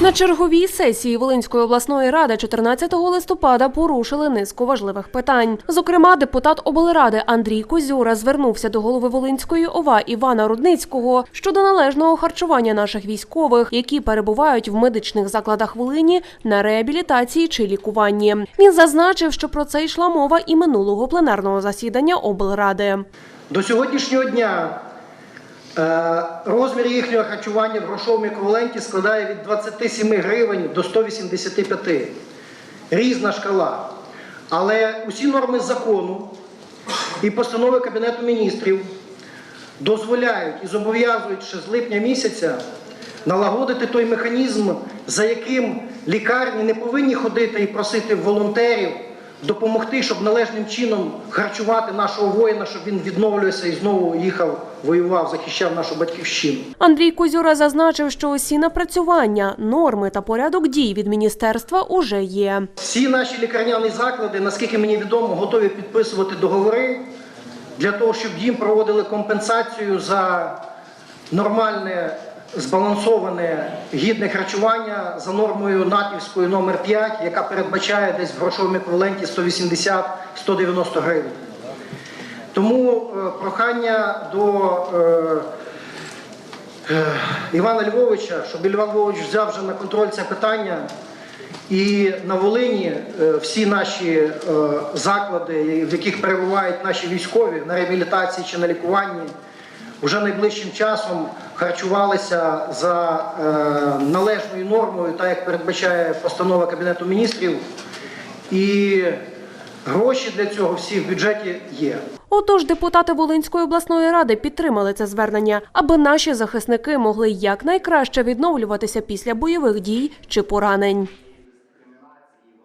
На черговій сесії Волинської обласної ради 14 листопада порушили низку важливих питань. Зокрема, депутат облради Андрій Козюра звернувся до голови Волинської ОВА Івана Рудницького щодо належного харчування наших військових, які перебувають в медичних закладах Волині на реабілітації чи лікуванні. Він зазначив, що про це йшла мова і минулого пленарного засідання облради. До сьогоднішнього дня розмір їхнього харчування в грошовому еквіваленті складає від 27 гривень до 185. Різна шкала. Але усі норми закону і постанови Кабінету міністрів дозволяють і зобов'язують ще з липня місяця налагодити той механізм, за яким лікарні не повинні ходити і просити волонтерів допомогти, щоб належним чином харчувати нашого воїна, щоб він відновлювався і знову їхав, воював, захищав нашу батьківщину. Андрій Козюра зазначив, що усі напрацювання, норми та порядок дій від міністерства уже є. Всі наші лікарняні заклади, наскільки мені відомо, готові підписувати договори для того, щоб їм проводили компенсацію за нормальне, збалансоване, гідне харчування за нормою НАТівською номер 5, яка передбачає десь в грошовому еквіваленті 180-190 гривень. Тому е, прохання до е, е, Івана Львовича, щоб Іван Львович взяв вже на контроль це питання. І на Волині е, всі наші е, заклади, в яких перебувають наші військові на реабілітації чи на лікуванні, вже найближчим часом харчувалися за е, належною нормою, так як передбачає постанова Кабінету міністрів. І гроші для цього всі в бюджеті є. Отож, депутати Волинської обласної ради підтримали це звернення, аби наші захисники могли якнайкраще відновлюватися після бойових дій чи поранень.